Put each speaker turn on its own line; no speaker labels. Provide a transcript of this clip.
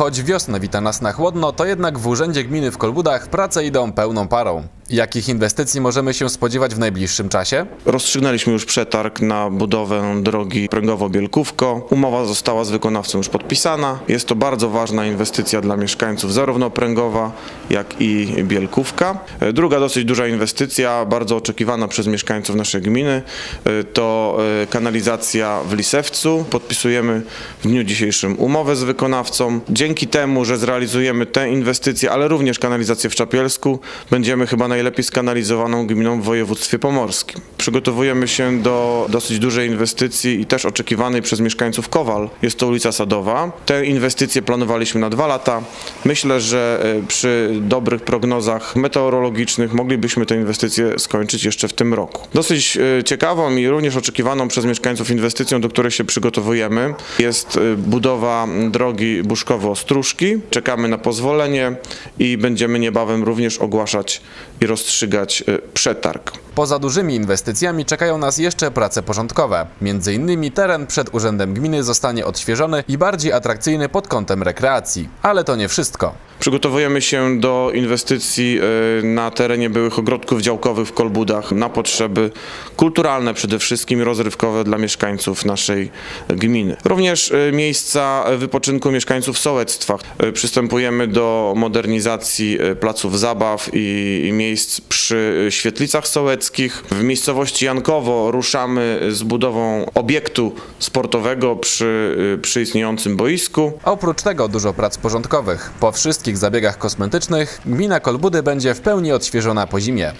Choć wiosna wita nas na chłodno, to jednak w Urzędzie Gminy w Kolbudach prace idą pełną parą. Jakich inwestycji możemy się spodziewać w najbliższym czasie?
Rozstrzygnęliśmy już przetarg na budowę drogi Pręgowo-Bielkówko. Umowa została z wykonawcą już podpisana. Jest to bardzo ważna inwestycja dla mieszkańców zarówno Pręgowa, jak i Bielkówka. E, Druga dosyć duża inwestycja, bardzo oczekiwana przez mieszkańców naszej gminy, e, to e, kanalizacja w Lisewcu. Podpisujemy w dniu dzisiejszym umowę z wykonawcą. Dzięki temu, że zrealizujemy tę inwestycję, ale również kanalizację w Czapielsku, będziemy chyba najlepiej skanalizowaną gminą w województwie pomorskim. Przygotowujemy się do dosyć dużej inwestycji i też oczekiwanej przez mieszkańców Kowal. Jest to ulica Sadowa. Tę inwestycję planowaliśmy na dwa lata. Myślę, że e, przy dobrych prognozach meteorologicznych moglibyśmy tę inwestycję skończyć jeszcze w tym roku. Dosyć e, ciekawą i również oczekiwaną przez mieszkańców inwestycją, do której się przygotowujemy, jest e, budowa drogi Buszkowo-Ostróżki. Czekamy na pozwolenie i będziemy niebawem również ogłaszać i rozstrzygać przetarg.
Poza dużymi inwestycjami czekają nas jeszcze prace porządkowe. Między innymi teren przed Urzędem Gminy zostanie odświeżony i bardziej atrakcyjny pod kątem rekreacji. Ale to nie wszystko.
Przygotowujemy się do inwestycji e, na terenie byłych ogrodków działkowych w Kolbudach na potrzeby kulturalne przede wszystkim rozrywkowe dla mieszkańców naszej gminy. Również e, miejsca wypoczynku mieszkańców w sołectwach. E, Przystępujemy do modernizacji placów zabaw i miejsc przy e, świetlicach sołeckich. W miejscowości Jankowo ruszamy z budową obiektu sportowego przy, e, przy istniejącym boisku.
Oprócz tego dużo prac porządkowych. Po wszystkich zabiegach kosmetycznych gmina Kolbudy będzie w pełni odświeżona po zimie.